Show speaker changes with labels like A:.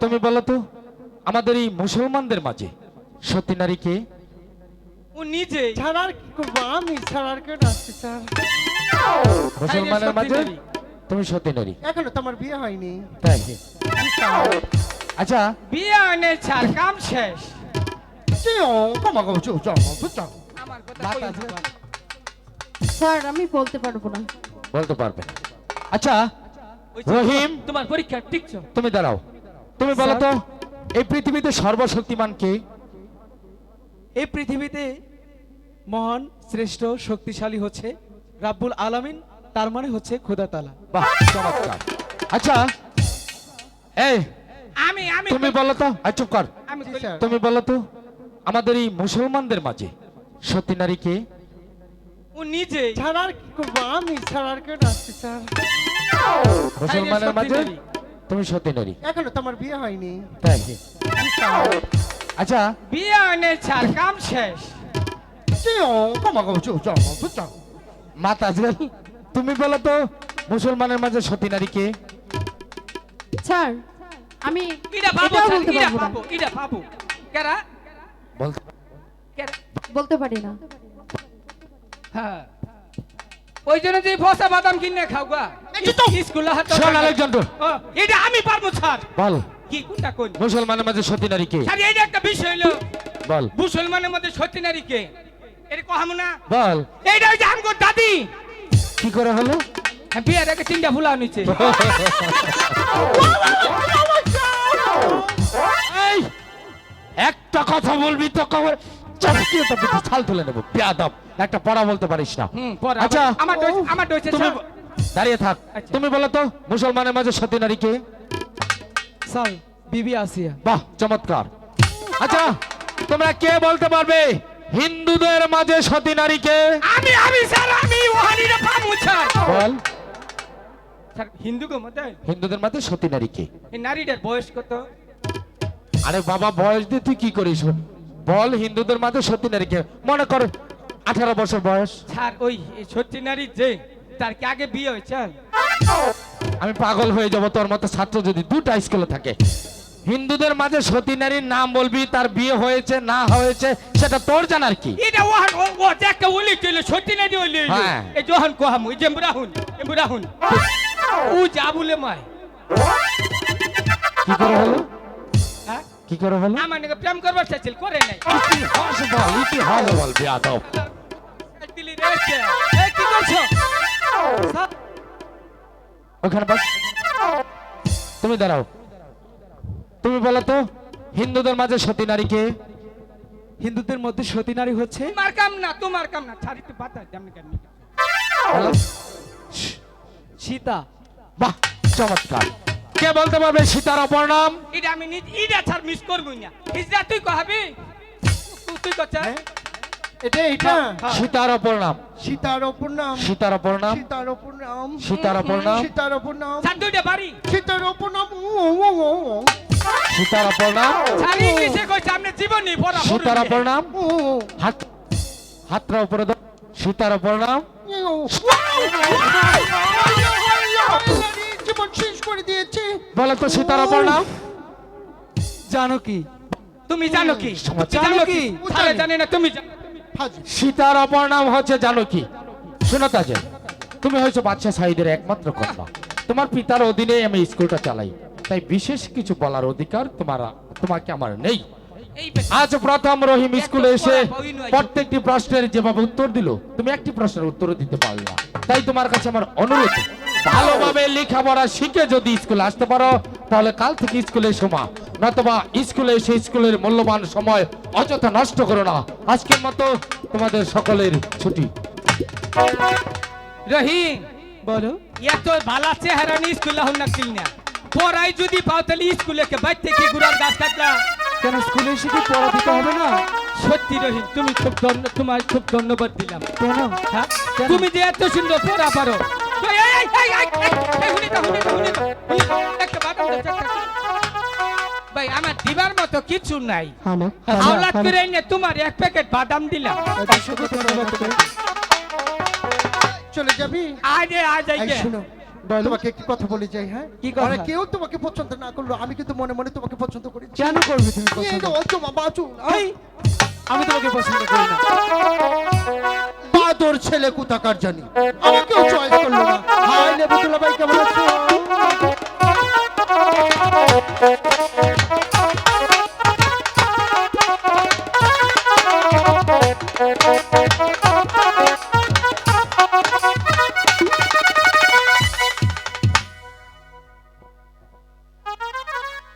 A: তুমি বলো তো আমাদের এই মুসলমানদের মাঝে সতী
B: নারী কে? নিজে। আমি স্যার
A: মুসলমানের মাঝে তুমি সতী নারী।
B: এখনও তোমার বিয়ে হয়নি।
A: আচ্ছা।
C: বিয়ে কাম শেষ।
D: আমি বলতে পারব না।
A: বলতে পারবে। আচ্ছা। রহিম।
C: তোমার পরীক্ষা ঠিক
A: তুমি দাঁড়াও। তুমি বলো তো এই পৃথিবীতে সর্বশক্তিমান কে?
E: এই পৃথিবীতে মহান শ্রেষ্ঠ শক্তিশালী হচ্ছে রাব্বুল আলামিন তার মানে হচ্ছে খোদা তালা
A: বাহ চমৎকার। আচ্ছা এই
C: আমি আমি
A: তুমি বলো তো চুপ কর। তুমি বলো তো আমাদের এই মুসলমানদের মাঝে সতী নারীকে
C: ও নিজে
B: ছাড়ার কি আমি ছাড়ার
A: মুসলমানের মাঝে?
C: নারী।
A: তুমি সতী নারী।
B: এখনও তোমার বিয়ে হয়নি।
A: তাই? আচ্ছা।
C: বিয়ে হয়নি ছাড় কাম শেষ।
A: মাতা তুমি বলো তো মুসলমানের মাঝে সতী নারী কে?
D: স্যার আমি বলতে পারি। না।
C: হ্যাঁ। ওই জন্য যে ফসা বাদাম কিনে খাওয়া এটা আমি পারব ছাড়
A: বল।
C: কি কোনটা কোন?
A: মুসলমানের মাঝে সতী নারীকে
C: স্যার এইটা একটা বিষয় হলো
A: বল।
C: মুসলমানের মধ্যে সত্যি নারী কে? এটা কহামু না
A: বল।
C: এইটা ওই যে আমগো দাদি।
A: কি করে হলো?
C: হ্যাঁ, বিয়ের আগে তিনটা ফুলা নিচে
A: একটা কথা বলবি তো কবে? চাপকিয়ে তো ছাল তুলে নেব। বেয়াদব। একটা পড়া বলতে পারিস না। আচ্ছা।
C: আমার আমার
A: দাঁড়িয়ে থাক।
C: আচ্ছা।
A: তুমি বলো তো মুসলমানের মাঝে সতী নারীকে
E: স্যার বিবি আসিয়া।
A: বাহ চমৎকার। আচ্ছা তোমরা কে বলতে পারবে? হিন্দুদের মাঝে সতী নারীকে
C: আমি আমি স্যার আমি ওহানিরে পামু স্যার।
A: বল।
C: স্যার হিন্দু গো মতে?
A: হিন্দুদের মাঝে সতী নারীকে
C: এই নারীটার বয়স কত?
A: আরে বাবা বয়স দিয়ে তুই কি করিস? বল হিন্দুদের মাঝে সতী নারীকে মনে কর আঠারো বছর বয়স।
C: স্যার ওই সত্যি নারী যে তার কি আগে বিয়ে হয়েছে?
A: আমি পাগল হয়ে যাব তোর মতো ছাত্র যদি দুটা স্কুলে থাকে। হিন্দুদের মাঝে সতী নারীর নাম বলবি তার বিয়ে হয়েছে না হয়েছে সেটা তোর জানার কি?
C: এটা ওহান ও ও দেখতে ছিল সত্যি নারী
A: হ্যাঁ।
C: এই জোহান কোহামু এই জেমরাহুন এমরাহুন ও জাবুলে মাই
A: কি করে হলো?
C: হ্যাঁ?
A: কি করে হলো?
C: আমার নাকি প্রেম করবার চাইছিল করে নাই।
A: ইতিহাস বল ইতিহাস বল বেয়াদব।
C: দিলি রেখে কি করছ?
A: ওখানে বাস। তুমি দাঁড়াও। তুমি বলো তো হিন্দুদের মাঝে সতী নারীকে
E: হিন্দুদের মধ্যে সতী নারী হচ্ছে?
C: তোমার কাম না তোমার কাম না। ছাড়ি তো জামনি কেন
E: সীতা।
A: বাহ চমৎকার। কে বলতে পারবে সীতার অপর নাম?
C: এটা আমি নিজ ইটা ছাড় মিস করবই না। হিজরা তুই কহাবি তুই- তুই কচ্ছা
B: এটা এটা
A: সীতার অপর নাম
B: সীতার অপর নাম
A: সীতার অপর নাম
B: সীতার অপর নাম
A: সীতার অপর নাম
B: সীতার অপর নাম
C: দুইটা বাড়ি
B: সীতার অপর নাম
A: সীতার অপর নাম
C: ছাড় ইংলিশে কইছে আপনি জীবনই পড়া
A: সীতার অপর নাম হাত হাতটা উপরে দাও সীতার অপর নাম
B: জীবন শেষ করে দিয়েছে
A: বলো তো সীতার অপর নাম
E: জানকী
C: তুমি জানো কি জানো কি তাহলে জানি না তুমি জানো।
A: সীতার অপর নাম হচ্ছে জানকী। তাজে তুমি বাচ্চা সাইদের একমাত্র কন্যা। তোমার পিতার অধীনে আমি স্কুলটা চালাই। তাই বিশেষ কিছু বলার অধিকার তোমার তোমাকে আমার নেই। আজ প্রথম রহিম স্কুলে এসে প্রত্যেকটি প্রশ্নের যেভাবে উত্তর দিল তুমি একটি প্রশ্নের উত্তর দিতে পারলে না। তাই তোমার কাছে আমার অনুরোধ ভালোভাবে লেখাপড়া শিখে যদি স্কুলে আসতে পারো তাহলে কাল থেকে স্কুলে মা। নতবা স্কুলে এসে স্কুলের মূল্যবান সময় অযথা নষ্ট করো না আজকের মতো তোমাদের সকলের ছুটি
C: রহিম
E: বলো
C: এত ভালো চেহারা নি স্কুলে হন না কিল না পড়াই যদি পাও তাহলে স্কুলে কে বাইর থেকে গুড়ার গাছ কাটলা
E: কেন স্কুলে এসে কি পড়া দিতে হবে না
C: সত্যি রহিম তুমি খুব ধন্য- তোমার খুব ধন্যবাদ দিলাম
E: কেন
C: হ্যাঁ? তুমি যে এত সুন্দর পড়া পারো এই, এই, এই, এই, এই, হুনি তো, হুনি তো, হুনি একটা ভাই আমার দিবার মতো কিছু নাই। আওলাদ করে এনে তোমার এক প্যাকেট বাদাম দিলাম।
B: চলে যাবি?
C: আজ আজ
B: তোমাকে একটি কথা বলে যাই হ্যাঁ?
E: কি কথা?
B: আর কেউ তোমাকে পছন্দ না করল আমি কিন্তু মনে মনে তোমাকে পছন্দ করি।
E: কেন করবে তুমি
B: এই বাচু।
E: আমি তোমাকে পছন্দ করি না।
B: বাদর ছেলে কোথাকার জানি? আমাকেও চয়েস করল না। হাই নেবুতুল্লাহ ভাই কেমন আছো? Thank you.